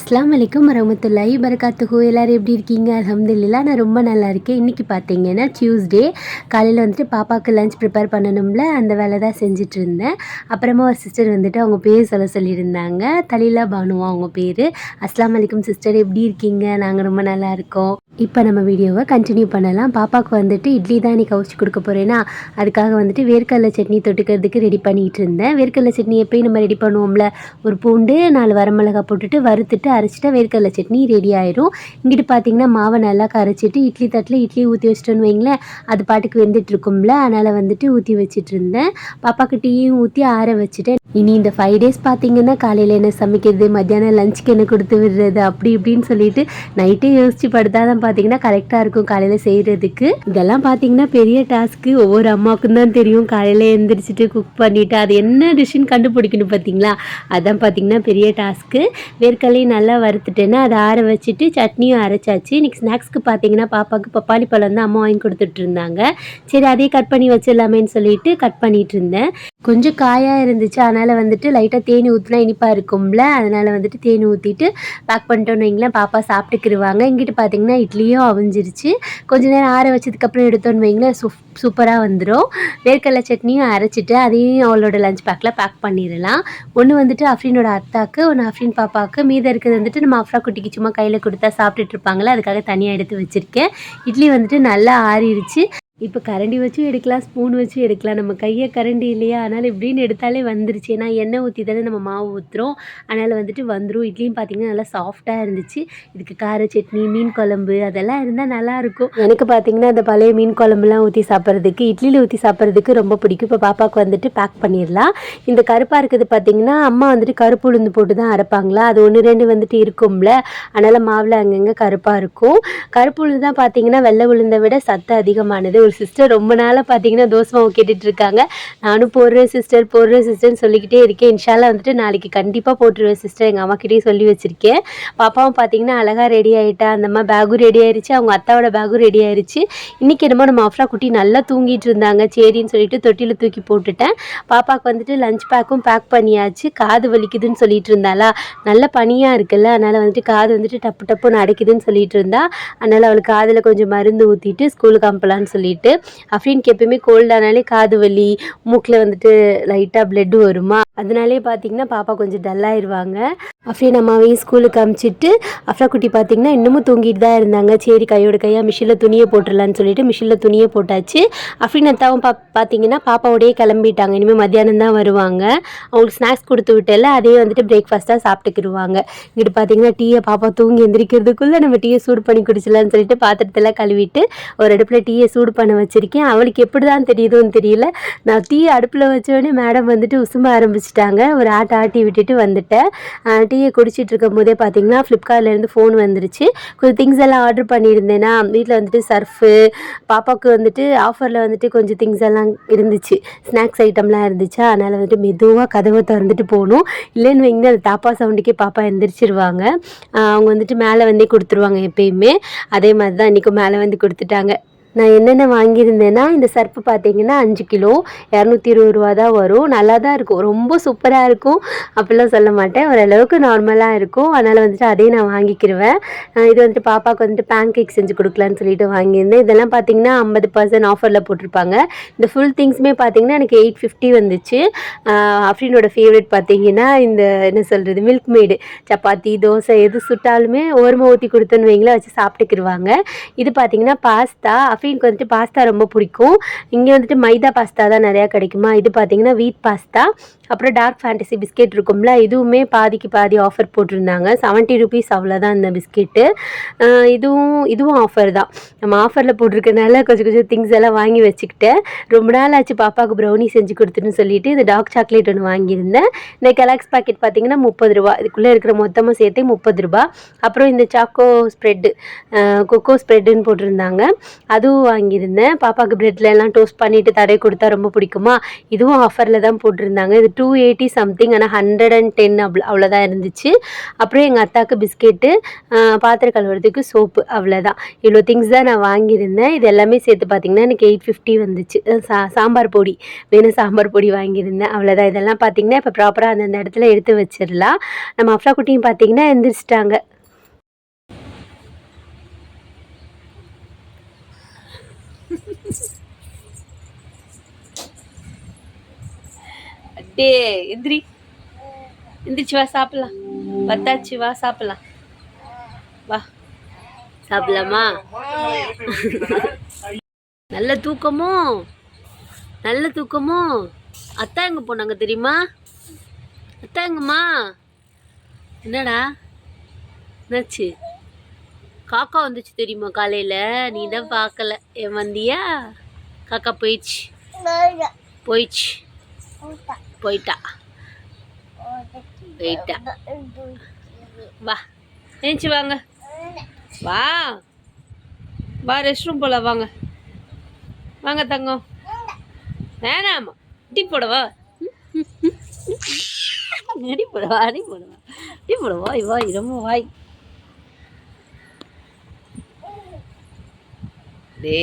அஸ்லாம் வலைக்கம் வரமத்துல்லாஹி பரகாத்துகு எல்லோரும் எப்படி இருக்கீங்க? அல்ஹம்துலில்லாஹ் நான் ரொம்ப நல்லா இருக்கேன். இன்றைக்கி பார்த்தீங்கன்னா டியூஸ்டே காலையில் வந்துட்டு பாப்பாவுக்கு லஞ்ச் ப்ரிப்பேர் பண்ணணும்ல அந்த வேலை தான் செஞ்சுட்டு இருந்தேன். அப்புறமா ஒரு சிஸ்டர் வந்துட்டு அவங்க பேர் சொல்ல சொல்லியிருந்தாங்க. தலீலா பானுவா அவங்க பேர். அஸ்லாம் வலைக்கம் சிஸ்டர் எப்படி இருக்கீங்க? நாங்கள் ரொம்ப நல்லா இருக்கோம். இப்போ நம்ம வீடியோவை கண்டினியூ பண்ணலாம். பாப்பாவுக்கு வந்துட்டு இட்லி தான் இன்றைக்கி கவுச்சி கொடுக்க போகிறேன்னா அதுக்காக வந்துட்டு வேர்க்கடலை சட்னி தொட்டுக்கிறதுக்கு ரெடி பண்ணிகிட்டு இருந்தேன். வேர்க்கடலை சட்னி எப்பயும் நம்ம ரெடி பண்ணுவோம்ல ஒரு பூண்டு நாலு வரமிளகா போட்டுட்டு வறுத்துட்டு அரைச்சிட்டா வேர்க்கடலை சட்னி ரெடி ஆயிரும். இங்கிட்டு பார்த்தீங்கன்னா மாவை நல்லா கரைச்சிட்டு இட்லி தட்டில் இட்லி ஊற்றி வச்சிட்டோன்னு வைங்களேன். அது பாட்டுக்கு வெந்துட்டு இருக்கும்ல. அதனால் வந்துட்டு ஊற்றி வச்சிட்டு இருந்தேன். பாப்பாக்கு டீயும் ஊற்றி ஆற வச்சுட்டேன். இனி இந்த ஃபைவ் டேஸ் பார்த்தீங்கன்னா காலையில் என்ன சமைக்கிறது மத்தியானம் லஞ்சுக்கு என்ன கொடுத்து விடுறது அப்படி இப்படின்னு சொல்லிட்டு நைட்டே யோசிச்சு படுத்தா தான் பார்த்தீங்கன்னா கரெக்டாக இருக்கும் காலையில் செய்கிறதுக்கு இதெல்லாம் பார்த்தீங்கன்னா பெரிய டாஸ்க்கு ஒவ்வொரு அம்மாவுக்கும் தான் தெரியும். காலையில் எழுந்திரிச்சிட்டு குக் பண்ணிவிட்டு அது என்ன டிஷ்ஷுன்னு கண்டுபிடிக்கணும் பார்த்தீங்களா அதான் பார்த்தீங்கன்னா பெரிய டாஸ்க்கு வேர்க்கடலையும் நல்லா வறுத்துட்டேன்னா அதை ஆற வச்சுட்டு சட்னியும் அரைச்சாச்சு. இன்றைக்கி ஸ்நாக்ஸ்க்கு பார்த்தீங்கன்னா பாப்பாவுக்கு பப்பாளி பழம் தான் அம்மா வாங்கி கொடுத்துட்டு இருந்தாங்க. சரி அதையே கட் பண்ணி வச்சிடலாமேன்னு சொல்லிட்டு கட் பண்ணிகிட்டு இருந்தேன். கொஞ்சம் காயாக இருந்துச்சு. அதனால் வந்துட்டு லைட்டாக தேனி ஊற்றினா இனிப்பாக இருக்கும்ல. அதனால் வந்துட்டு தேனி ஊற்றிட்டு பேக் பண்ணிட்டோன்னு வைங்களேன். பாப்பா சாப்பிட்டுக்கிருவாங்க. இங்கிட்டு பார்த்தீங்கன்னா இட்லியும் அவிஞ்சிருச்சு. கொஞ்ச நேரம் ஆற வச்சதுக்கப்புறம் எடுத்தோன்னு வைங்களேன். சூப் சூப்பராக வந்துடும் வேர்க்கடலை சட்னியும் அரைச்சிட்டு அதையும் அவளோட லஞ்ச் பேக்கில் பேக் பண்ணிடலாம். ஒன்று வந்துட்டு அஃப்ரீனோட அத்தாக்கு ஒன்று அஃப்ரீன் பாப்பாவுக்கு மீதம் இருக்கிறது வந்துட்டு நம்ம அஃப்ரா குட்டிக்கு சும்மா கையில் கொடுத்தா சாப்பிட்டுட்டு இருப்பாங்களே அதுக்காக தனியாக எடுத்து வச்சுருக்கேன். இட்லி வந்துட்டு நல்லா ஆறிடுச்சு இப்போ கரண்டி வச்சும் எடுக்கலாம் ஸ்பூன் வச்சும் எடுக்கலாம். நம்ம கையை கரண்டி இல்லையா? அதனால் இப்படின்னு எடுத்தாலே வந்துருச்சு. ஏன்னா எண்ணெய் ஊற்றி தானே நம்ம மாவு ஊற்றுறோம் அதனால் வந்துட்டு வந்துடும் இட்லியும் பார்த்திங்கன்னா நல்லா சாஃப்டாக இருந்துச்சு. இதுக்கு கார சட்னி மீன் குழம்பு அதெல்லாம் இருந்தால் நல்லாயிருக்கும் எனக்கு பார்த்திங்கன்னா அந்த பழைய மீன் குழம்புலாம் ஊற்றி சாப்பிட்றதுக்கு இட்லியில் ஊற்றி சாப்பிட்றதுக்கு ரொம்ப பிடிக்கும். இப்போ பாப்பாவுக்கு வந்துட்டு பேக் பண்ணிடலாம். இந்த கருப்பாக இருக்குது பார்த்திங்கன்னா அம்மா வந்துட்டு கருப்பு உளுந்து போட்டு தான் அரைப்பாங்களா? அது ஒன்று ரெண்டு வந்துட்டு இருக்கும்ல. அதனால் மாவில் அங்கங்கே கருப்பாக இருக்கும். கருப்பு உளுந்து தான் பார்த்திங்கன்னா வெள்ளை உளுந்தை விட சத்து அதிகமானது. ஒரு சிஸ்டர் ரொம்ப நாளாக பார்த்தீங்கன்னா தோசை மாவு கேட்டுட்டு இருக்காங்க. நானும் போடுறேன் சிஸ்டர் போடுறேன் சிஸ்டர்னு சொல்லிக்கிட்டே இருக்கேன். இன்ஷாலாக வந்துட்டு நாளைக்கு கண்டிப்பாக போட்டுருவேன் சிஸ்டர் எங்கள் அம்மாக்கிட்டேயும் சொல்லி வச்சுருக்கேன். பாப்பாவும் பார்த்தீங்கன்னா அழகாக ரெடி ஆகிட்டா அந்த அம்மா பேகும் ரெடி ஆயிடுச்சு அவங்க அத்தாவோட பேகும் ரெடி ஆயிடுச்சு இன்றைக்கி என்னமோ நம்ம அஃப்ரா குட்டி நல்லா தூங்கிட்டு இருந்தாங்க. சரின்னு சொல்லிட்டு தொட்டியில் தூக்கி போட்டுட்டேன். பாப்பாவுக்கு வந்துட்டு லஞ்ச் பேக்கும் பேக் பண்ணியாச்சு. காது வலிக்குதுன்னு சொல்லிட்டு இருந்தாளா? நல்ல பனியாக இருக்குல்ல. அதனால் வந்துட்டு காது வந்துட்டு டப்பு டப்புன்னு அடைக்குதுன்னு சொல்லிட்டு இருந்தா. அதனால் அவளுக்கு காதில் கொஞ்சம் மருந்து ஊற்றிட்டு ஸ்கூலுக்கு அனுப்பலான்னு சொல்லிட்டு அஃப்ரீனுக்கு எப்பயுமே கோல்டானாலே காது வலி மூக்கில் வந்துட்டு லைட்டாக பிளட் வருமா? அதனாலே பார்த்தீங்கன்னா பாப்பா கொஞ்சம் டல்லாயிருவாங்க அஃப்ரீன் அம்மாவையும் ஸ்கூலுக்கு அமுச்சிட்டு அஃப்ரா குட்டி பார்த்தீங்கன்னா இன்னமும் தூங்கிட்டு தான் இருந்தாங்க. சரி கையோட கையாக மிஷினில் துணியை போட்டுடலான்னு சொல்லிட்டு மிஷினில் துணியை போட்டாச்சு. அஃப்ரீன் அத்தாவும் பா பார்த்தீங்கன்னா பாப்பாவோடயே கிளம்பிட்டாங்க. இனிமேல் மத்தியானம் தான் வருவாங்க. அவங்களுக்கு ஸ்நாக்ஸ் கொடுத்து விட்டல அதே வந்துட்டு பிரேக்ஃபாஸ்ட்டாக சாப்பிட்டுக்கிடுவாங்க இங்கிட்டு பார்த்தீங்கன்னா டீயை பாப்பா தூங்கி எந்திரிக்கிறதுக்குள்ளே நம்ம டீயை சூடு பண்ணி குடிச்சலான்னு சொல்லிட்டு பாத்திரத்தெல்லாம் கழுவிட்டு ஒரு அடுப்பில் டீயை சூடு பண்ண வச்சுருக்கேன். அவளுக்கு எப்படி தான் தெரியுதுன்னு தெரியல. நான் டீ அடுப்பில் வச்சோடனே மேடம் வந்துட்டு உசும்ப ஆரம்பிச்சிட்டாங்க. ஒரு ஆட்டை ஆட்டி விட்டுட்டு வந்துட்டேன். டீயை குடிச்சிட்டு இருக்கும் போதே பார்த்தீங்கன்னா ஃப்ளிப்கார்ட்லேருந்து ஃபோன் வந்துருச்சு. கொஞ்சம் திங்ஸ் எல்லாம் ஆர்டர் பண்ணியிருந்தேன்னா வீட்டில் வந்துட்டு சர்ஃபு பாப்பாவுக்கு வந்துட்டு ஆஃபரில் வந்துட்டு கொஞ்சம் திங்ஸ் எல்லாம் இருந்துச்சு. ஸ்நாக்ஸ் ஐட்டம்லாம் இருந்துச்சு. அதனால் வந்துட்டு மெதுவாக கதவை திறந்துட்டு போகணும் இல்லைன்னு வைங்க அந்த தாப்பா சவுண்டுக்கே பாப்பா எந்திரிச்சிருவாங்க. அவங்க வந்துட்டு மேலே வந்தே கொடுத்துருவாங்க எப்பயுமே. அதே மாதிரி தான் இன்றைக்கும் மேலே வந்து கொடுத்துட்டாங்க. நான் என்னென்ன வாங்கியிருந்தேன்னா இந்த சர்ப்பு பார்த்தீங்கன்னா அஞ்சு கிலோ இரநூத்தி இருபது ரூபா தான் வரும். நல்லா தான் இருக்கும். ரொம்ப சூப்பராக இருக்கும். அப்படிலாம் சொல்ல மாட்டேன். ஓரளவுக்கு நார்மலாக இருக்கும். அதனால் வந்துட்டு அதையும் நான் வாங்கிக்கிருவேன். இது வந்துட்டு பாப்பாவுக்கு வந்துட்டு பேன் கேக் செஞ்சு கொடுக்கலான்னு சொல்லிட்டு வாங்கியிருந்தேன். இதெல்லாம் பார்த்தீங்கன்னா ஐம்பது பர்சன்ட் ஆஃபரில் போட்டிருப்பாங்க. இந்த ஃபுல் திங்ஸுமே பார்த்தீங்கன்னா எனக்கு எயிட் ஃபிஃப்டி வந்துச்சு. அஃப்ரினோட அஃப்ரீனோட ஃபேவரட் பார்த்தீங்கன்னா இந்த என்ன சொல்கிறது மில்க் மேடு சப்பாத்தி தோசை எது சுட்டாலுமே ஓரமாக ஊற்றி கொடுத்தோன்னு வைங்களேன் வச்சு சாப்பிட்டுக்கிருவாங்க. இது பார்த்தீங்கன்னா பாஸ்தா அஃபீனுக்கு வந்துட்டு பாஸ்தா ரொம்ப பிடிக்கும். இங்கே வந்துட்டு மைதா பாஸ்தா தான் நிறையா கிடைக்குமா? இது பார்த்தீங்கன்னா வீட் பாஸ்தா அப்புறம் டார்க் ஃபேண்டசி பிஸ்கெட் இருக்கும்ல இதுவுமே பாதிக்கு பாதி ஆஃபர் போட்டிருந்தாங்க. செவன்ட்டி ருபீஸ் அவ்வளோதான் இந்த பிஸ்கெட்டு இதுவும் இதுவும் ஆஃபர் தான். நம்ம ஆஃபரில் போட்டிருக்கனால கொஞ்சம் கொஞ்சம் திங்ஸ் எல்லாம் வாங்கி வச்சுக்கிட்டேன். ரொம்ப நாள் ஆச்சு பாப்பாவுக்கு ப்ரௌனி செஞ்சு கொடுத்துன்னு சொல்லிட்டு இந்த டார்க் சாக்லேட் ஒன்று வாங்கியிருந்தேன். இந்த கெலாக்ஸ் பாக்கெட் பார்த்தீங்கன்னா முப்பது ரூபா. இதுக்குள்ளே இருக்கிற மொத்தமாக சேர்த்தே முப்பது ரூபா. அப்புறம் இந்த சாக்கோ ஸ்ப்ரெட்டு கொக்கோ ஸ்ப்ரெட்டுன்னு போட்டிருந்தாங்க. அதுவும் வாங்கியிருந்தேன். பாப்பாவுக்கு பிரெட்ல எல்லாம் டோஸ்ட் பண்ணிட்டு தடவை கொடுத்தா ரொம்ப பிடிக்குமா? இதுவும் ஆஃபரில் தான் போட்டிருந்தாங்க. இது டூ எயிட்டி சம்திங் ஆனால் ஹண்ட்ரட் அண்ட் டென் அவ்வளோ அவ்வளோதான் இருந்துச்சு. அப்புறம் எங்கள் அத்தாவுக்கு பிஸ்கெட்டு பாத்திரம் கழுவுறதுக்கு சோப்பு அவ்வளோதான் இவ்வளோ திங்ஸ் தான் நான் வாங்கியிருந்தேன். இது எல்லாமே சேர்த்து பார்த்தீங்கன்னா எனக்கு எயிட் ஃபிஃப்டி வந்துச்சு. சா சாம்பார் பொடி வேணும் சாம்பார் பொடி வாங்கியிருந்தேன். அவ்வளோதான் இதெல்லாம் பார்த்தீங்கன்னா இப்போ ப்ராப்பராக அந்தந்த இடத்துல எடுத்து வச்சிடலாம். நம்ம அஃப்ரா குட்டியும் பார்த்தீங்கன்னா you. அட்டே எந்திரி. எந்திரிச்சு வா சாப்பிடலாம். பத்தாச்சு வா சாப்பிடலாம். வா. சாப்பிடலாமா? நல்ல தூக்கமோ? நல்ல தூக்கமோ? அத்தா எங்க போனாங்க தெரியுமா? அத்தா எங்கம்மா? என்னடா? என்னாச்சு? காக்கா வந்துச்சு தெரியுமா காலையில்? நீ தான் பார்க்கல. ஏன் வந்தியா? காக்கா போயிடுச்சு. போயிடுச்சு. போயிட்டா. போயிட்டா. வா ஏஞ்சி வாங்க. வா. வா ரெஸ்ட் ரூம் போல வாங்க. வாங்க தங்கம். வேணாமா டீ போடவா? அடி போடவா அடி போடவா. டீ போடவா? வாய் வாய் ரொம்ப வாய். டே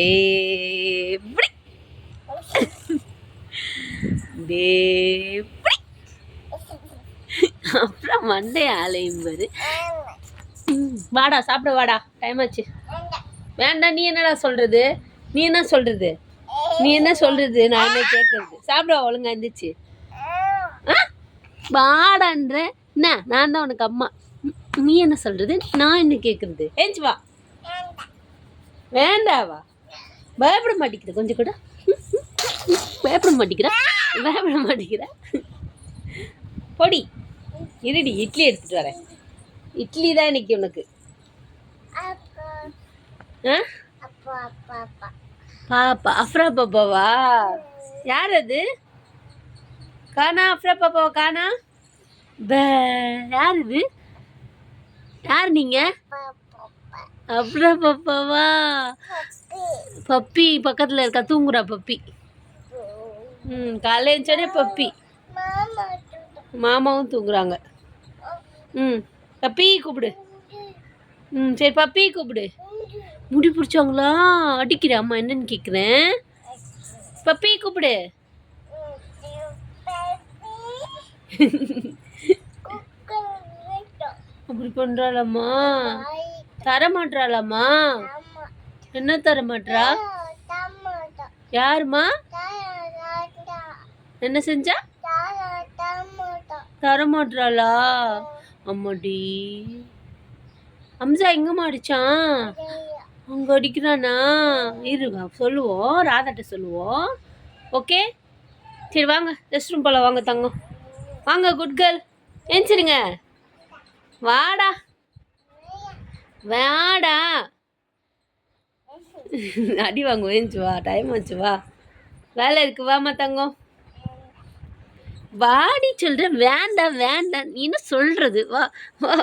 தேப்டி அப்புறம் மண்டே ஆலையும் பாரு. வாடா சாப்பிட வாடா. டைம் ஆச்சு. வேண்டாம் நீ என்னடா சொல்றது? நீ என்ன சொல்றது? நீ என்ன சொல்றது? நான் என்ன கேட்கறது சாப்பிட ஒழுங்கா இருந்துச்சு வாடான்ற. என்ன? நான் தான் உனக்கு அம்மா. நீ என்ன சொல்றது? நான் என்ன கேட்கறது ஏஞ்சி வா. வேண்டாவா? பயப்பட மாட்டேங்கிற கொஞ்சம் கூட. பயப்பட மாட்டேங்கிற பயப்பட மாட்டேங்கிற பொடி. இருடி இட்லி எடுத்துட்டு வரேன். இட்லி தான் இன்னைக்கு உனக்கு. ஆ? பாப்பா அஃப்ரா பாப்பாவா? யார் அது? காணா அஃப்ரா பாப்பாவா காணா பே யார் இது? யார் நீங்க? அஃப்ரா பாப்பாவா? பப்பி பக்கத்தில் இருக்கா தூங்குறா பப்பி. ம் காலைல எழுந்தோடனே பப்பி. மாமாவும் தூங்குறாங்க. ம் பப்பி கூப்பிடு. ம் சரி பப்பி கூப்பிடு. முடி பிடிச்சாங்களா அடிக்கிறேன் அம்மா என்னன்னு கேட்குறேன் பப்பி கூப்பிடு. அப்படி பண்ணுறாளம்மா தரமாட்றாளம்மா? என்ன தரமாட்றா? யாரும்மா? என்ன செஞ்சா? தரமாட்டாளா அம்மாடி. அம்சா எங்கம்மா அடிச்சான் அங்கே அடிக்கிறானா? இரு சொல்லுவோம் ராதாட்ட சொல்லுவோம். ஓகே? சரி வாங்க ரெஸ்ட் ரூம் போல வாங்க தங்கம். வாங்க குட் கேர்ள் ஏஞ்சிருங்க. வாடா. வாடா. அடி வாங்குவோம் ஏஞ்சி வா. டைம் ஆச்சு வா. வேலை இருக்கு வாமா தங்கம். வாடி சொல்கிறேன் வேண்டாம் வேண்டாம் நீ என்ன சொல்கிறது வா வா.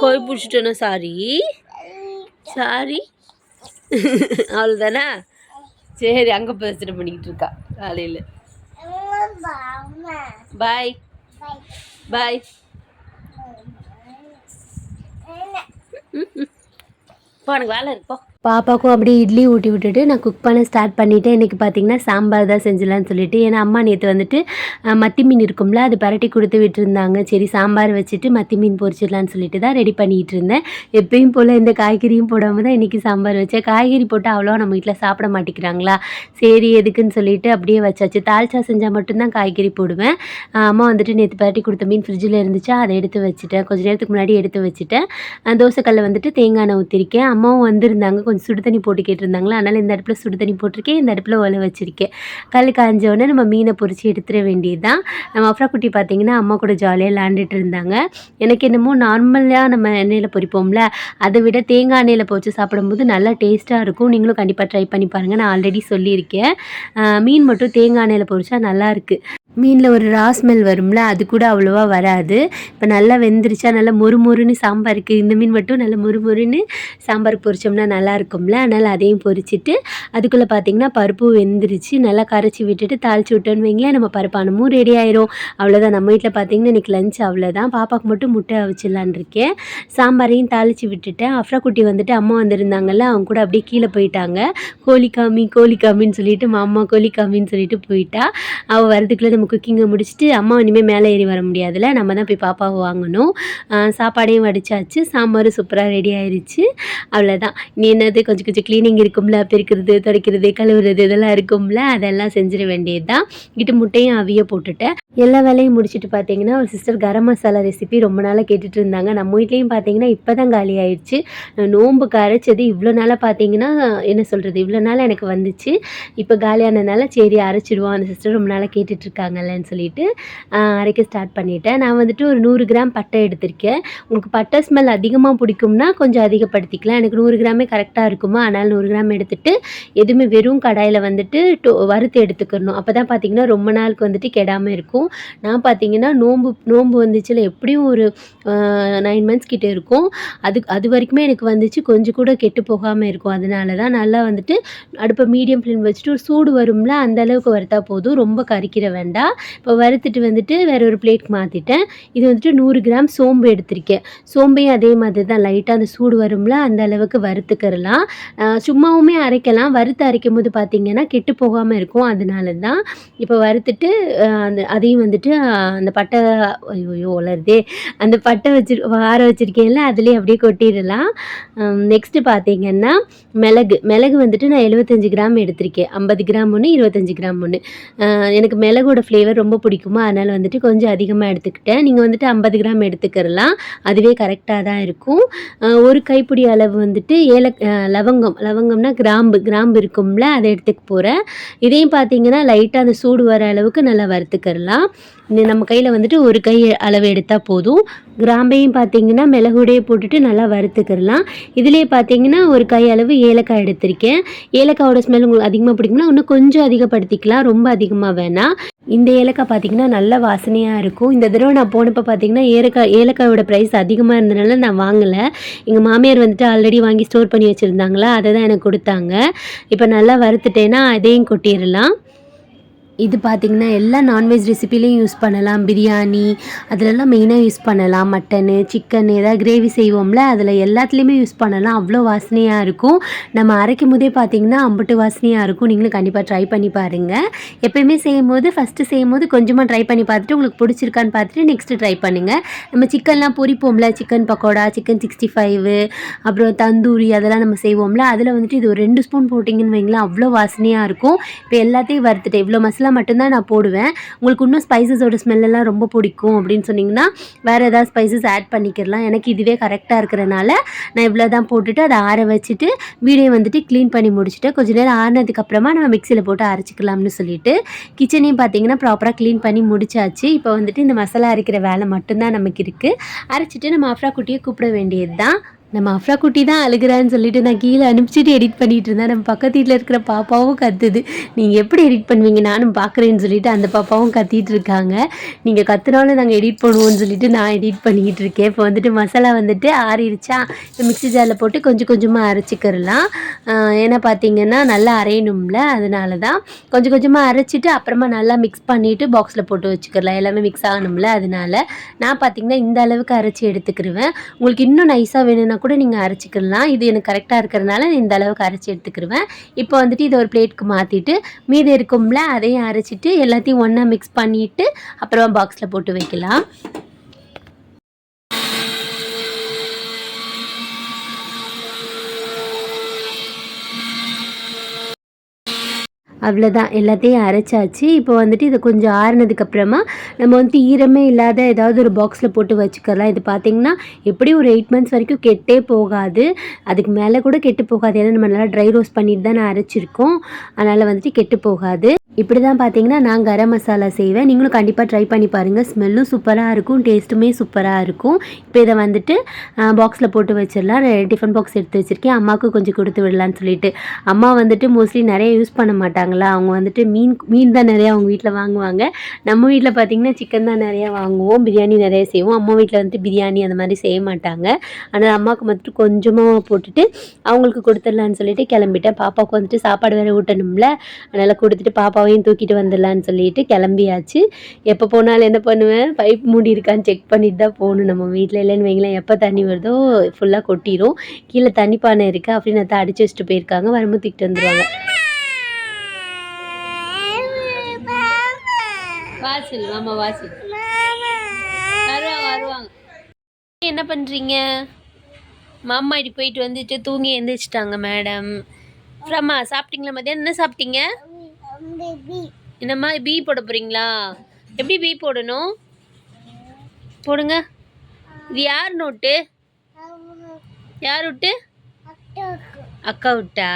கோய் பிடிச்சிட்டேனா சாரி? சாரி? அவ்வளோதானா சரி அங்கே பிரச்சனை பண்ணிக்கிட்டு இருக்கா காலையில். பாய். பாய். இப்போ எனக்கு வேலை இருக்கு பாப்பாக்கும் பாப்பாவுக்கும் அப்படியே இட்லி ஊட்டி விட்டுட்டு நான் குக் பண்ண ஸ்டார்ட் பண்ணிவிட்டேன் இன்றைக்கி பார்த்தீங்கன்னா சாம்பார் தான் செஞ்சலான்னு சொல்லிட்டு. ஏன்னா அம்மா நேற்று வந்துட்டு மத்தி மீன் இருக்கும்ல அது பரட்டி கொடுத்து விட்டுருந்தாங்க. சரி சாம்பார் வச்சுட்டு மத்தி மீன் பொரிச்சிடலான்னு சொல்லிட்டு தான் ரெடி பண்ணிகிட்டு இருந்தேன். எப்பயும் போல் இந்த காய்கறியும் போடாமல் தான் இன்றைக்கி சாம்பார் வச்சேன். காய்கறி போட்டு அவ்வளோ நம்ம வீட்டில் சாப்பிட மாட்டேங்கிறாங்களா? சரி எதுக்குன்னு சொல்லிட்டு அப்படியே வச்சாச்சு. தால்ச்சா செஞ்சால் மட்டும்தான் காய்கறி போடுவேன். அம்மா வந்துட்டு நேற்று பரட்டி கொடுத்த மீன் ஃப்ரிட்ஜில் இருந்துச்சா. அதை எடுத்து வச்சுட்டேன். கொஞ்சம் நேரத்துக்கு முன்னாடி எடுத்து வச்சுட்டேன். தோசைக்கல்லை வந்துட்டு தேங்காய் எண்ணெய் ஊற்றிருக்கேன் அம்மாவும் வந்திருந்தாங்க. கொஞ்சம் சுடு தண்ணி போட்டு கேட்டிருந்தாங்களா? அதனால் இந்த அடுப்பில் சுடு தண்ணி போட்டிருக்கேன் இந்த அடுப்பில் ஒலை வச்சுருக்கேன். கல் காஞ்ச உடனே நம்ம மீனை பொரிச்சு எடுத்துட வேண்டியது தான் நம்ம அஃப்ரா குட்டி பார்த்தீங்கன்னா அம்மா கூட ஜாலியாக விளாண்டுட்டு இருந்தாங்க. எனக்கு என்னமோ நார்மலாக நம்ம எண்ணெயில் பொரிப்போம்ல அதை விட தேங்காய் எண்ணெயில் பொறிச்சு சாப்பிடும்போது நல்லா டேஸ்ட்டாக இருக்கும். நீங்களும் கண்டிப்பாக ட்ரை பண்ணி பாருங்கள் நான் ஆல்ரெடி சொல்லியிருக்கேன். மீன் மட்டும் தேங்காய் எண்ணெயில் பொறிச்சா நல்லாயிருக்கு மீனில் ஒரு ரா ஸ்மெல் வரும்ல அது கூட அவ்வளோவா வராது. இப்போ நல்லா வெந்துருச்சா நல்லா மொறு மொறுன்னு சாம்பாருக்கு இந்த மீன் மட்டும் நல்லா மொறு மொறுன்னு சாம்பார் பொரிச்சோம்னா நல்லா இருக்கும்ல. அதனால் அதையும் பொரிச்சிட்டு அதுக்குள்ளே பார்த்தீங்கன்னா பருப்பு வெந்துருச்சு. நல்லா கரைச்சி விட்டுட்டு தாளிச்சு விட்டோன்னு வைங்களேன் நம்ம பருப்பானமும் ரெடி ஆயிரும். அவ்வளோதான் நம்ம வீட்டில் பார்த்தீங்கன்னா இன்றைக்கி லஞ்ச் அவ்வளோதான் பாப்பாவுக்கு மட்டும் முட்டை அவிச்சிடலான்னு இருக்கேன். சாம்பாரையும் தாளித்து விட்டுட்டேன். அஃப்ரா குட்டி வந்துட்டு அம்மா வந்திருந்தாங்கல்ல அவங்க கூட அப்படியே கீழே போயிட்டாங்க. கோழி கோழிக்காமின்னு கோழி சொல்லிட்டு மாமா கோழிக்காமின்னு சொல்லிட்டு போயிட்டா. அவள் வரதுக்குள்ளே நம்ம குக்கிங்கை முடிச்சுட்டு அம்மா இனிமேல் மேலே ஏறி வர முடியாதுல்ல நம்ம தான் போய் பாப்பாவை வாங்கணும். சாப்பாடையும் வடிச்சாச்சு சாம்பாரும் சூப்பராக ரெடி ஆயிடுச்சு அவ்வளோதான் நீ என்னது கொஞ்சம் கொஞ்சம் க்ளீனிங் இருக்கும்ல பெருக்கிறது துடைக்கிறது கழுவுறது இதெல்லாம் இருக்கும்ல அதெல்லாம் செஞ்சிட வேண்டியது தான் இட்டு முட்டையும் அவிய போட்டுட்டேன். எல்லா வேலையும் முடிச்சுட்டு பார்த்தீங்கன்னா ஒரு சிஸ்டர் கரம் மசாலா ரெசிபி ரொம்ப நாளாக கேட்டுட்டு இருந்தாங்க. நம்ம வீட்லேயும் பார்த்தீங்கன்னா இப்போ தான் காலி ஆயிடுச்சு நான் நோன்புக்கு அரைச்சது இவ்வளோ நாளாக பார்த்தீங்கன்னா என்ன சொல்கிறது இவ்வளோ நாள் எனக்கு வந்துச்சு. இப்போ காலியானதுனால சரி அரைச்சிடுவோம் அந்த சிஸ்டர் ரொம்ப நாளாக கேட்டுட்ருக்காங்க இருக்காங்கல்லன்னு சொல்லிட்டு அரைக்க ஸ்டார்ட் பண்ணிட்டேன். நான் வந்துட்டு ஒரு நூறு கிராம் பட்டை எடுத்திருக்கேன். உங்களுக்கு பட்டை ஸ்மெல் அதிகமாக பிடிக்கும்னா கொஞ்சம் அதிகப்படுத்திக்கலாம். எனக்கு நூறு கிராமே கரெக்டாக இருக்குமா? அதனால் நூறு கிராம் எடுத்துட்டு எதுவுமே வெறும் கடாயில் வந்துட்டு டோ வறுத்து எடுத்துக்கணும். அப்போ தான் பார்த்தீங்கன்னா ரொம்ப நாளுக்கு வந்துட்டு கெடாமல் இருக்கும். நான் பார்த்தீங்கன்னா நோம்பு நோம்பு வந்துச்சுல எப்படியும் ஒரு நைன் மந்த்ஸ் கிட்டே இருக்கும். அது அது வரைக்குமே எனக்கு வந்துச்சு. கொஞ்சம் கூட கெட்டு போகாமல் இருக்கும். அதனால தான் நல்லா வந்துட்டு அடுப்பை மீடியம் ஃப்ளேம் வச்சுட்டு ஒரு சூடு வரும்ல அந்த அளவுக்கு வறுத்தா போதும். ரொம்ப கறிக்கிற வேண்டாம். இப்போ வறுத்துட்டு வந்துட்டு வேற ஒரு பிளேட்க்கு மாற்றிட்டேன் இது வந்துட்டு நூறு கிராம் சோம்பு எடுத்திருக்கேன். சோம்பையும் அதே மாதிரி தான் லைட்டாக அந்த சூடு வரும்ல அந்த அளவுக்கு வறுத்துக்கிறலாம். சும்மாவுமே அரைக்கலாம். வறுத்து அரைக்கும் போது பார்த்தீங்கன்னா கெட்டு போகாமல் இருக்கும். அதனால தான் இப்போ வறுத்துட்டு அந்த அதையும் வந்துட்டு அந்த பட்டை ஐயோ வளருதே அந்த பட்டை வச்சு ஆற வச்சுருக்கேன்ல அதுலேயே அப்படியே கொட்டிடலாம். நெக்ஸ்ட்டு பார்த்தீங்கன்னா மிளகு. மிளகு வந்துட்டு நான் எழுபத்தஞ்சு கிராம் எடுத்திருக்கேன். ஐம்பது கிராம் ஒன்று இருபத்தஞ்சி கிராம் ஒன்று எனக்கு மிளகோட ஃப்ளேவர் ரொம்ப பிடிக்குமா? அதனால் வந்துட்டு கொஞ்சம் அதிகமாக எடுத்துக்கிட்டேன். நீங்கள் வந்துட்டு ஐம்பது கிராம் எடுத்துக்கிறலாம் அதுவே கரெக்டாக தான் இருக்கும். ஒரு கைப்பிடி அளவு வந்துட்டு ஏல லவங்கம். லவங்கம்னா கிராம்பு. கிராம்பு இருக்கும்ல அதை எடுத்துக்க போகிறேன் இதையும் பார்த்தீங்கன்னா லைட்டாக அந்த சூடு வர அளவுக்கு நல்லா வறுத்துக்கிறலாம் இந்த நம்ம கையில் வந்துட்டு ஒரு கை அளவு எடுத்தால் போதும். கிராம்பையும் பார்த்தீங்கன்னா மிளகுடையே போட்டுட்டு நல்லா வறுத்துக்கிறலாம் இதுலேயே பார்த்தீங்கன்னா ஒரு கை அளவு ஏலக்காய் எடுத்திருக்கேன். ஏலக்காயோட ஸ்மெல் உங்களுக்கு அதிகமாக பிடிக்கும்னா இன்னும் கொஞ்சம் அதிகப்படுத்திக்கலாம். ரொம்ப அதிகமாக வேணாம். இந்த ஏலக்காய் பார்த்தீங்கன்னா நல்ல வாசனையாக இருக்கும். இந்த தடவை நான் போனப்போ பார்த்தீங்கன்னா ஏலக்காய் ஏலக்காயோட ப்ரைஸ் அதிகமாக இருந்தனால நான் வாங்கலை. எங்கள் மாமியார் வந்துட்டு ஆல்ரெடி வாங்கி ஸ்டோர் பண்ணி வச்சுருந்தாங்களா அதை தான் எனக்கு கொடுத்தாங்க. இப்போ நல்லா வறுத்துட்டேன்னா அதையும் கொட்டிடலாம். இது பார்த்திங்கன்னா எல்லா நான்வெஜ் ரெசிபிலையும் யூஸ் பண்ணலாம். பிரியாணி அதிலெல்லாம் மெயினாக யூஸ் பண்ணலாம். மட்டனு சிக்கன் ஏதாவது கிரேவி செய்வோம்ல அதில் எல்லாத்துலேயுமே யூஸ் பண்ணலாம். அவ்வளோ வாசனையாக இருக்கும். நம்ம அரைக்கும் போதே பார்த்திங்கன்னா அம்புட்டு வாசனையாக இருக்கும். நீங்களும் கண்டிப்பாக ட்ரை பண்ணி பாருங்கள் எப்போயுமே செய்யும் போது ஃபஸ்ட்டு செய்யும் போது கொஞ்சமாக ட்ரை பண்ணி பார்த்துட்டு உங்களுக்கு பிடிச்சிருக்கான்னு பார்த்துட்டு நெக்ஸ்ட்டு ட்ரை பண்ணுங்கள் நம்ம சிக்கன்லாம் பொரிப்போம்ல chicken pakoda chicken sixty five அப்புறம் தந்தூரி அதெல்லாம் நம்ம செய்வோம்ல அதில் வந்துட்டு இது ஒரு ரெண்டு ஸ்பூன் போட்டிங்கன்னு வைங்களேன் அவ்வளோ வாசனையாக இருக்கும். இப்போ எல்லாத்தையும் வறுத்துட்டு இவ்வளோ மசாலா மட்டும்தான் நான் போடுவேன். உங்களுக்கு இன்னும் ஸ்பைசஸோட ஸ்மெல்லாம் ரொம்ப பிடிக்கும் அப்படின்னு சொன்னிங்கன்னா வேறு ஏதாவது ஸ்பைசஸ் ஆட் பண்ணிக்கிறலாம் எனக்கு இதுவே கரெக்டாக இருக்கிறனால நான் இவ்வளோ தான் போட்டுட்டு அதை ஆற வச்சுட்டு வீடியோ வந்துட்டு க்ளீன் பண்ணி முடிச்சுட்டு கொஞ்ச நேரம் ஆறினதுக்கப்புறமா நம்ம மிக்சியில் போட்டு அரைச்சிக்கலாம்னு சொல்லிட்டு கிச்சனையும் பார்த்தீங்கன்னா ப்ராப்பராக க்ளீன் பண்ணி முடிச்சாச்சு. இப்போ வந்துட்டு இந்த மசாலா அரைக்கிற வேலை மட்டும்தான் நமக்கு இருக்குது அரைச்சிட்டு நம்ம அஃப்ரா குட்டியை கூப்பிட வேண்டியது தான் நம்ம அஃப்ரா குட்டி தான் அழுகிறான்னு சொல்லிட்டு நான் கீழே அனுப்பிச்சிட்டு எடிட் பண்ணிட்டு இருந்தேன். நம்ம பக்கத்து வீட்டில் இருக்கிற பாப்பாவும் கத்துது. நீங்கள் எப்படி எடிட் பண்ணுவீங்க? நானும் பார்க்குறேன்னு சொல்லிட்டு அந்த பாப்பாவும் கத்திட்டு இருக்காங்க. நீங்கள் கத்துனாலும் நாங்கள் எடிட் பண்ணுவோம்னு சொல்லிட்டு நான் எடிட் பண்ணிக்கிட்டு இருக்கேன். இப்போ வந்துட்டு மசாலா வந்துட்டு ஆறிடுச்சா இப்போ மிக்ஸி ஜாரில் போட்டு கொஞ்சம் கொஞ்சமாக அரைச்சிக்கிறலாம். ஏன்னா பார்த்தீங்கன்னா நல்லா அரையணும்ல அதனால தான் கொஞ்சம் கொஞ்சமாக அரைச்சிட்டு அப்புறமா நல்லா மிக்ஸ் பண்ணிவிட்டு பாக்ஸில் போட்டு வச்சுக்கிறலாம். எல்லாமே மிக்ஸ் ஆகணும்ல அதனால நான் பார்த்தீங்கன்னா இந்த அளவுக்கு அரைச்சி எடுத்துக்கிருவேன். உங்களுக்கு இன்னும் நைஸாக வேணும்னா கூட நீங்கள் அரைச்சிக்கலாம். இது எனக்கு கரெக்டாக இருக்கிறதுனால நான் இந்த அளவுக்கு அரைச்சி எடுத்துக்கிருவேன். இப்போ வந்துட்டு இதை ஒரு பிளேட்க்கு மாற்றிட்டு மீதி இருக்கும்ல அதையும் அரைச்சிட்டு எல்லாத்தையும் ஒன்றா மிக்ஸ் பண்ணிவிட்டு அப்புறமா பாக்ஸில் போட்டு வைக்கலாம். அவ்வளோதான் எல்லாத்தையும் அரைச்சாச்சு. இப்போ வந்துட்டு இதை கொஞ்சம் ஆறுனதுக்கப்புறமா நம்ம வந்துட்டு ஈரமே இல்லாத ஏதாவது ஒரு பாக்ஸில் போட்டு வச்சுக்கலாம். இது பார்த்திங்கன்னா எப்படியும் ஒரு எயிட் மந்த்ஸ் வரைக்கும் கெட்டே போகாது. அதுக்கு மேலே கூட கெட்டு போகாது. ஏன்னா நம்ம நல்லா ட்ரை ரோஸ்ட் பண்ணிட்டு தான் நான் அரைச்சிருக்கோம். அதனால் வந்துட்டு கெட்டு போகாது. இப்படி தான் பார்த்தீங்கன்னா நான் கரம் மசாலா செய்வேன். நீங்களும் கண்டிப்பாக ட்ரை பண்ணி பாருங்கள் ஸ்மெல்லும் சூப்பராக இருக்கும். டேஸ்ட்டுமே சூப்பராக இருக்கும். இப்போ இதை வந்துட்டு பாக்ஸில் போட்டு வச்சிடலாம். டிஃபன் பாக்ஸ் எடுத்து வச்சுருக்கேன். அம்மாவுக்கு கொஞ்சம் கொடுத்து விடலான்னு சொல்லிட்டு. அம்மா வந்துட்டு மோஸ்ட்லி நிறைய யூஸ் பண்ண மாட்டாங்க. மாட்டாங்களா அவங்க வந்துட்டு மீன் மீன் தான் நிறையா அவங்க வீட்டில் வாங்குவாங்க. நம்ம வீட்டில் பார்த்தீங்கன்னா சிக்கன் தான் நிறையா வாங்குவோம். பிரியாணி நிறைய செய்வோம். அம்மா வீட்டில் வந்துட்டு பிரியாணி அந்த மாதிரி செய்ய மாட்டாங்க. ஆனால் அம்மாவுக்கு மட்டும் கொஞ்சமாக போட்டுட்டு அவங்களுக்கு கொடுத்துடலான்னு சொல்லிட்டு கிளம்பிட்டேன். பாப்பாவுக்கு வந்துட்டு சாப்பாடு வேறு ஊட்டணும்ல. அதனால் கொடுத்துட்டு பாப்பாவையும் தூக்கிட்டு வந்துடலான்னு சொல்லிட்டு கிளம்பியாச்சு. எப்போ போனாலும் என்ன பண்ணுவேன்? பைப் மூடி இருக்கான்னு செக் பண்ணிட்டு தான் போகணும். நம்ம வீட்டில் இல்லைன்னு வைங்களேன் எப்போ தண்ணி வருதோ ஃபுல்லாக கொட்டிடும் கீழே தண்ணி பானை இருக்குது அப்படின்னு அதை அடிச்சு வச்சுட்டு போயிருக்காங்க. வரும்போது திட்டு வந்துடுவாங்க வாசல் மாமா வாசல். வருவாங்க வருவாங்க. என்ன பண்ணுறீங்க மாமா இப்படி போயிட்டு வந்துட்டு தூங்கி எழுந்திரிச்சிட்டாங்க மேடம். அப்புறமா சாப்பிட்டீங்களா மதியானம்? என்ன சாப்பிட்டீங்க? என்னம்மா பி போட போகிறீங்களா எப்படி பி போடணும்? போடுங்க. இது யார் நோட்டு? யார் விட்டு? அக்கா விட்டா?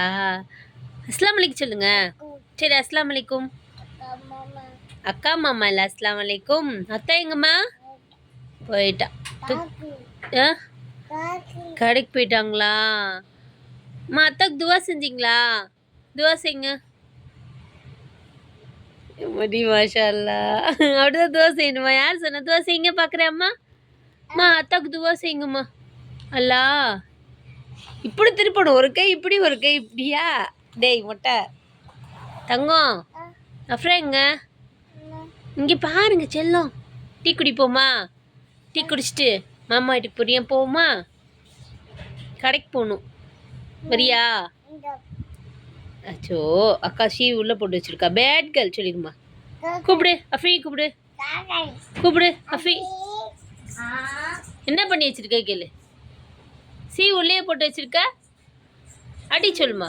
அஸ்லாம் வலைக்கும் சொல்லுங்க. சரி அஸ்லாம் வலைக்கும் அக்கா மாமா இல்லை அஸ்லாம் வலைக்கும் அத்தா எங்கம்மா? போயிட்டா. கடைக்கு போயிட்டாங்களா? அம்மா அத்தாக்கு துவா செஞ்சீங்களா? துவா செய்யுங்க மடி மாஷா அல்லா அப்படிதான் துவா செய்யணுமா? யார் சொன்ன துவா செய்யுங்க பார்க்குறேன் அம்மா. அம்மா அத்தாக்கு துவா செய்யுங்கம்மா. அல்லா. இப்படி திருப்பணும். ஒரு கை இப்படி ஒரு கை இப்படியா? டேய் மொட்டை. தங்கம். அப்புறம் எங்க? இங்கே பாருங்க செல்லம். டீ குடிப்போமா? டீ குடிச்சிட்டு மாமா வீட்டுக்கு போறியா? போவோமா? கடைக்கு போகணும். வரியா? அச்சோ அக்கா ஷீ உள்ள போட்டு வச்சிருக்கா. பேட் கேர்ள் சொல்லிடுமா கூப்பிடு அஃபி கூப்பிடு. கூப்பிடு அஃபி என்ன பண்ணி வச்சிருக்க கேளு. சீ உள்ளே போட்டு வச்சிருக்க? அடி சொல்லுமா.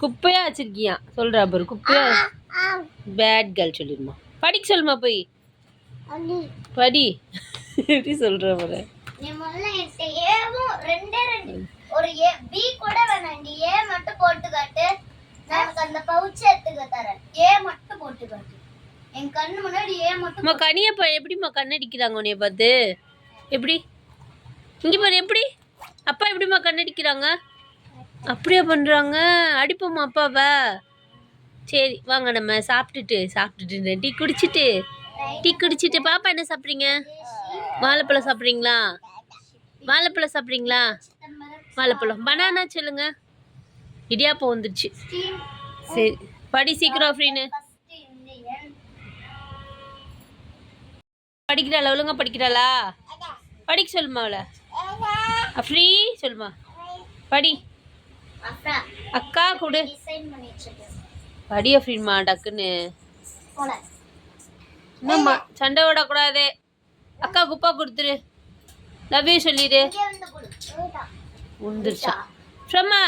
குப்பையா வச்சிருக்கியா? சொல்றா பாரு குப்பையா. பேட் கேர்ள் சொல்லிடுமா படிக்க சொல்லுமா போய். படி. எப்படி சொல்ற நீ ரெண்டு ஒரு ஏ பி கூட வேணாண்டி. ஏ மட்டும் போட்டு காட்டு நான் அந்த பவுச் எடுத்துக்க தரேன். ஏ மட்டும் போட்டு காட்டு என் கண்ணு முன்னாடி ஏ மட்டும் கனியப்பா எப்படிம்மா கண்ணடிக்கிறாங்க உன்னைய பார்த்து? எப்படி? இங்கே பாரு எப்படி? அப்பா எப்படிம்மா கண்ணடிக்கிறாங்க? அப்படியே பண்ணுறாங்க அடிப்போம்மா அப்பாவை. சரி வாங்க நம்ம சாப்பிட்டுட்டு சாப்பிட்டுட்டு டீ குடிச்சிட்டு டீ குடிச்சிட்டு பாப்பா என்ன சாப்பிட்றீங்க? வாழைப்பழம் சாப்பிட்றீங்களா? வாழைப்பழம் சாப்பிட்றீங்களா? வாழைப்பழம். பனானா சொல்லுங்க. இடியாப்பம் வந்துடுச்சு சரி படி சீக்கிரம் ஃப்ரீன்னு படிக்கிறாளா? ஒழுங்கா படிக்கிறாளா? படிக்க சொல்லுமா அவளை. ஃப்ரீ சொல்லுமா. படி. அக்கா கொடு. படி அஃப்ரீன்மா டக்குன்னு. என்னம்மா? சண்டை விடக்கூடாது அக்கா குப்பா கொடுத்துரு. லவ் யூ சொல்லிடு. உந்துருச்சா ஃப்ரம்மா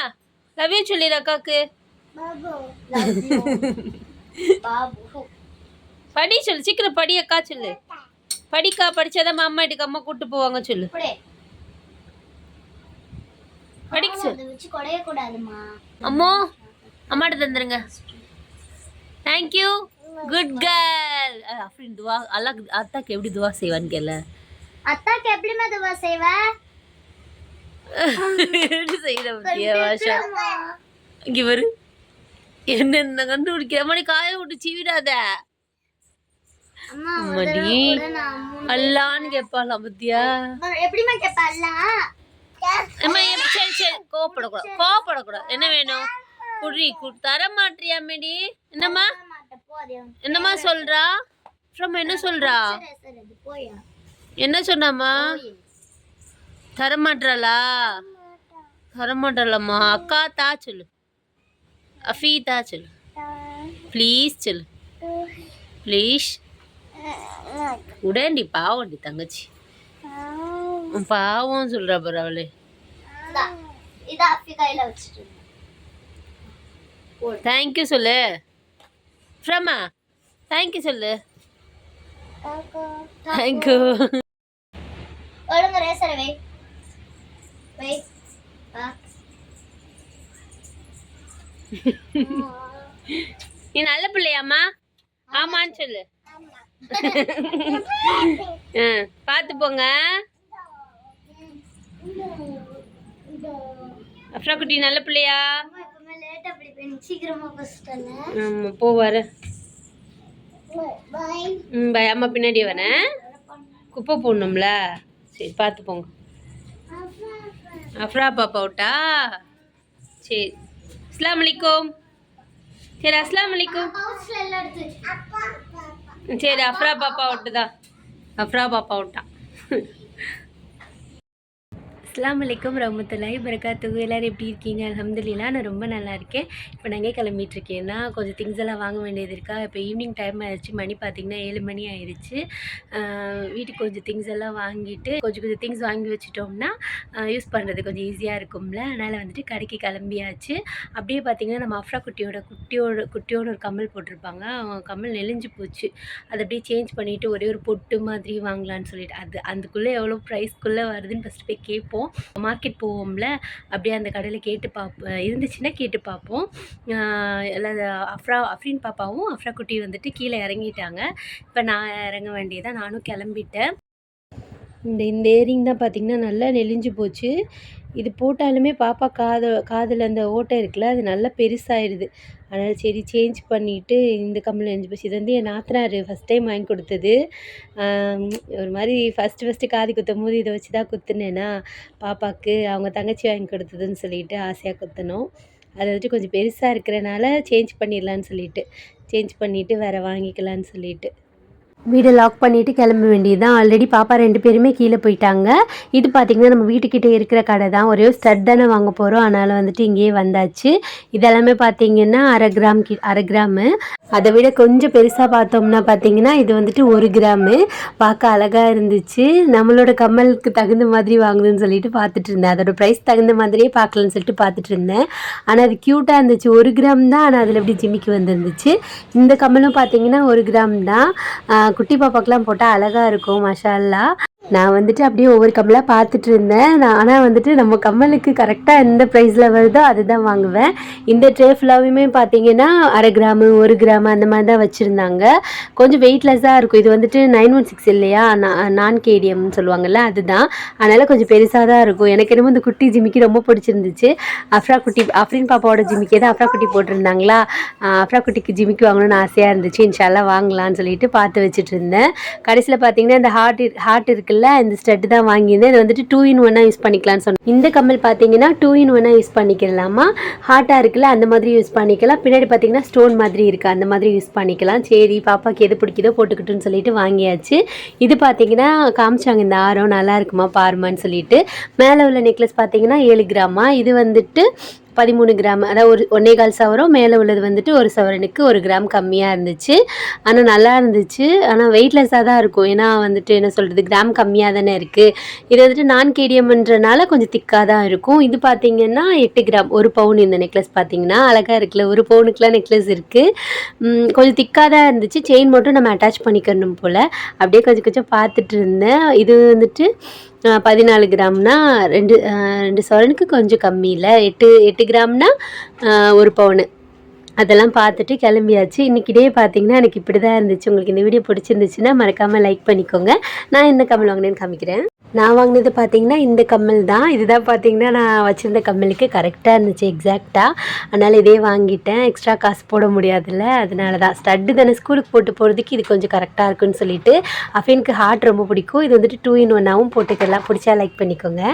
லவ் யூ. சொல்லிடு அக்காக்கு படி சொல்லு சீக்கிரம் படி அக்கா சொல்லு. படிக்கா படிச்சாதான் அம்மா வீட்டுக்கு அம்மா கூட்டு போவாங்க சொல்லு. படிக்க சொல்லு. அம்மோ அம்மாட்ட தந்துருங்க. தேங்க்யூ குட் கேர்ள் அப்படின்னு துவா அல்லா அத்தாக்கு எப்படி துவா செய்வான்னு கேள. அத்தாக்கு எப்படி மதுவா செய்வ? எப்படி செய்யற பத்தியா வாஷா இங்க வரு என்னென்ன கண்டுபிடிக்கிற? மாதிரி காய விட்டு சீவிடாத. அம்மா அம்மாடி அல்லான்னு கேட்பாளாம் பத்தியா? எப்படிமா எப்~ சரி சரி கோவப்படக்கூடாது கோவப்படக்கூடாது. என்ன வேணும்? குடி கு தர மாட்டியாமேடி என்னம்மா என்னம்மா சொல்றா? ஃப்ரம் என்ன சொல்றா? என்ன சொன்னாம்மா? தரமாட்டாளா தரமாட்டாளம்மா அக்கா தா சொல்லு. அஃபி தா சொல்லு. ப்ளீஸ் சொல்லு. ப்ளீஸ். உடேண்டி பாவண்டி தங்கச்சி. பாவம். பாரு அவளே. இந்தா, இதை அப்பி கையில வச்சுட்டு தேங்க்யூ சொல்லு. ஃப்ரமா தேங்க்யூ சொல்லு. தேங்க்யூ ஒழுங்கு ரேசரை வை. வை. நீ நல்ல பிள்ளையாம்மா. ஆமான்னு சொல்லு. பார்த்து போங்க. அஃப்ரா குட்டி நல்ல பிள்ளையா? ஆமாம் போ வர. பாய் ம் பை அம்மா பின்னாடி வரேன் குப்பை போடணும்ல? சரி பார்த்து போங்க. அஃப்ரா பாப்பா விட்டா? சரி. அஸ்லாம் வலைக்கும் சரி அஸ்லாம் வலைக்கும் சரி அஃப்ரா பாப்பா விட்டுதா. அஃப்ரா பாப்பா விட்டான் அஸ்லாம் வலைக்கம் ரஹமத்துல்லாஹி பரகாத்துகு எல்லோரும் எப்படி இருக்கீங்க? அல்ஹம்துலில்லா நான் ரொம்ப நல்லா இருக்கேன். இப்போ நாங்கள் எங்கே கிளம்பிட்டு இருக்கேன்னா கொஞ்சம் திங்ஸ் எல்லாம் வாங்க வேண்டியது இருக்கா? இப்போ ஈவினிங் டைம் ஆயிடுச்சு. மணி பார்த்திங்கன்னா ஏழு மணி ஆயிடுச்சு. வீட்டுக்கு கொஞ்சம் திங்ஸ் எல்லாம் வாங்கிட்டு கொஞ்சம் கொஞ்சம் திங்ஸ் வாங்கி வச்சிட்டோம்னா யூஸ் பண்ணுறது கொஞ்சம் ஈஸியாக இருக்கும்ல. அதனால் வந்துட்டு கடைக்கு கிளம்பியாச்சு. அப்படியே பார்த்திங்கன்னா நம்ம அஃப்ரா குட்டியோட குட்டியோட குட்டியோட ஒரு கம்மல் போட்டிருப்பாங்க. அவங்க கம்மல் நெளிஞ்சு போச்சு. அதை அப்படியே சேஞ்ச் பண்ணிவிட்டு ஒரே ஒரு பொட்டு மாதிரி வாங்கலான்னு சொல்லிட்டு அது அதுக்குள்ளே எவ்வளோ ப்ரைஸ்க்குள்ளே வருதுன்னு ஃபஸ்ட்டு போய் கேட்போம். மார்க்கெட் போவோம்ல அப்படியே அந்த கடையில் கேட்டு பார்ப்போம் இருந்துச்சுன்னா கேட்டு பார்ப்போம் எல்லாம் அஃப்ரா அஃப்ரின் பாப்பாவும் அஃப்ரா குட்டி வந்துட்டு கீழே இறங்கிட்டாங்க. இப்போ நான் இறங்க வேண்டியதான் நானும் கிளம்பிட்டேன். இந்த இந்த ஏரிங் தான் பார்த்திங்கன்னா நல்லா நெளிஞ்சு போச்சு. இது போட்டாலுமே பாப்பா காது காதில் அந்த ஓட்டை இருக்குல்ல அது நல்லா பெருசாகிடுது அதனால் சரி சேஞ்ச் பண்ணிவிட்டு இந்த கம்மல் அஞ்சு போச்சு இது வந்து என் நாத்தனார் ஃபஸ்ட் டைம் வாங்கி கொடுத்தது. ஒரு மாதிரி ஃபஸ்ட்டு ஃபஸ்ட்டு காது குத்தும் போது இதை வச்சு தான் குத்துனேன்னா பாப்பாவுக்கு அவங்க தங்கச்சி வாங்கி கொடுத்ததுன்னு சொல்லிட்டு ஆசையாக குத்தினோம். அதை வந்துட்டு கொஞ்சம் பெருசாக இருக்கிறனால சேஞ்ச் பண்ணிடலான்னு சொல்லிட்டு சேஞ்ச் பண்ணிவிட்டு வேறு வாங்கிக்கலான்னு சொல்லிட்டு. வீடை லாக் பண்ணிவிட்டு கிளம்ப வேண்டியது தான் ஆல்ரெடி பாப்பா ரெண்டு பேருமே கீழே போயிட்டாங்க. இது பார்த்திங்கன்னா நம்ம வீட்டுக்கிட்டே இருக்கிற கடை தான். ஒரே ஒரு ஸ்டட் தானே வாங்க போகிறோம் அதனால் வந்துட்டு இங்கேயே வந்தாச்சு. இதெல்லாமே பார்த்தீங்கன்னா அரை கிராம் கி அரை கிராமு அதை விட கொஞ்சம் பெருசாக பார்த்தோம்னா பார்த்தீங்கன்னா இது வந்துட்டு ஒரு கிராமு பார்க்க அழகாக இருந்துச்சு. நம்மளோட கம்மலுக்கு தகுந்த மாதிரி வாங்கணும்னு சொல்லிட்டு பார்த்துட்டு இருந்தேன். அதோட ப்ரைஸ் தகுந்த மாதிரியே பார்க்கலான்னு சொல்லிட்டு பார்த்துட்டு இருந்தேன். ஆனால் அது க்யூட்டாக இருந்துச்சு. ஒரு கிராம் தான். ஆனால் அதில் எப்படி ஜிம்மிக்கு வந்துருந்துச்சு. இந்த கம்மலும் பார்த்தீங்கன்னா ஒரு கிராம் தான். குட்டி பாப்பாக்கெலாம் போட்டால் அழகாக இருக்கும் மஷாலா நான் வந்துட்டு அப்படியே ஒவ்வொரு கம்மலாக பார்த்துட்டு இருந்தேன். நான் ஆனால் வந்துட்டு நம்ம கம்மலுக்கு கரெக்டாக எந்த ப்ரைஸில் வருதோ அதுதான் வாங்குவேன். இந்த ட்ரே ஃபுல்லாகவுமே பார்த்தீங்கன்னா அரை கிராமு ஒரு கிராமு அந்த மாதிரி தான் வச்சுருந்தாங்க. கொஞ்சம் வெயிட்லெஸ்ஸாக இருக்கும். இது வந்துட்டு நைன் ஒன் சிக்ஸ் இல்லையா? நான் கேடிஎம்னு சொல்லுவாங்கள்ல அதுதான். அதனால் கொஞ்சம் பெருசாக தான் இருக்கும். எனக்கு என்னமோ இந்த குட்டி ஜிமிக்கி ரொம்ப பிடிச்சிருந்துச்சு. அஃப்ரா குட்டி அஃப்ரின் பாப்பாவோட ஜிமிக்கே தான் அஃப்ரா குட்டி போட்டிருந்தாங்களா? அஃப்ரா குட்டிக்கு ஜிமிக்கு வாங்கணும்னு ஆசையாக இருந்துச்சு. இன்ஷால்லாம் வாங்கலாம்னு சொல்லிட்டு பார்த்து வச்சுட்டு இருந்தேன். கடைசியில் பார்த்தீங்கன்னா இந்த ஹார்ட் ஹார்ட் இருக்குல்ல இந்த ஸ்டட்டு தான் வாங்கியிருந்தேன். இது வந்துட்டு டூ இன் ஒன்னாக யூஸ் பண்ணிக்கலாம்னு சொன்னேன். இந்த கம்மல் பார்த்தீங்கன்னா டூ இன் ஒன்னாக யூஸ் பண்ணிக்கலாமா? ஹார்ட்டாக இருக்குல்ல அந்த மாதிரி யூஸ் பண்ணிக்கலாம். பின்னாடி பார்த்தீங்கன்னா ஸ்டோன் மாதிரி இருக்குது அந்த மாதிரி யூஸ் பண்ணிக்கலாம். சரி பாப்பாக்கு எது பிடிக்குதோ போட்டுக்கிட்டுன்னு சொல்லிட்டு வாங்கியாச்சு. இது பார்த்தீங்கன்னா காமிச்சாங்க இந்த ஆரம் நல்லா இருக்குமா பாருமான்னு சொல்லிட்டு. மேலே உள்ள நெக்லஸ் பார்த்தீங்கன்னா ஏழு கிராமா. இது வந்துட்டு பதிமூணு கிராம் அதாவது ஒரு ஒன்னே கால் சவரம் மேலே உள்ளது வந்துட்டு ஒரு சவரனுக்கு ஒரு கிராம் கம்மியாக இருந்துச்சு. ஆனால் நல்லா இருந்துச்சு. ஆனால் வெயிட்லெஸ்ஸாக தான் இருக்கும். ஏன்னா வந்துட்டு என்ன சொல்கிறது கிராம் கம்மியாக தானே இருக்குது இது வந்துட்டு நான் கேடிஎம்ன்றனால கொஞ்சம் திக்காக தான் இருக்கும். இது பார்த்தீங்கன்னா எட்டு கிராம் ஒரு பவுன் இந்த நெக்லஸ் பார்த்தீங்கன்னா அழகாக இருக்குல்ல ஒரு பவுனுக்குலாம் நெக்லஸ் இருக்குது கொஞ்சம் திக்காக தான் இருந்துச்சு. செயின் மட்டும் நம்ம அட்டாச் பண்ணிக்கணும் போல். அப்படியே கொஞ்சம் கொஞ்சம் பார்த்துட்டு இருந்தேன். இது வந்துட்டு பதினாலு கிராம்னா ரெண்டு ரெண்டு சவரனுக்கு கொஞ்சம் கம்மி இல்லை எட்டு எட்டு கிராம்னா ஒரு பவுனு. அதெல்லாம் பார்த்துட்டு கிளம்பியாச்சு. இன்றைக்கி டே பார்த்தீங்கன்னா எனக்கு இப்படி தான் இருந்துச்சு. உங்களுக்கு இந்த வீடியோ பிடிச்சிருந்துச்சுன்னா மறக்காமல் லைக் பண்ணிக்கோங்க. நான் என்ன கமல் வாங்கினேன்னு காமிக்கிறேன். நான் வாங்கினது பார்த்தீங்கன்னா இந்த கம்மல் தான். இதுதான் பார்த்தீங்கன்னா நான் வச்சுருந்த கம்மலுக்கு கரெக்டாக இருந்துச்சு எக்ஸாக்டாக அதனால் இதே வாங்கிட்டேன். எக்ஸ்ட்ரா காசு போட முடியாதுல்ல அதனால தான். ஸ்டட்டு தானே ஸ்கூலுக்கு போட்டு போகிறதுக்கு இது கொஞ்சம் கரெக்டாக இருக்குன்னு சொல்லிட்டு அஃபினுக்கு ஹார்ட் ரொம்ப பிடிக்கும். இது வந்துட்டு டூ இன் ஒன்னாகவும் போட்டுக்கலாம். பிடிச்சா லைக் பண்ணிக்கோங்க.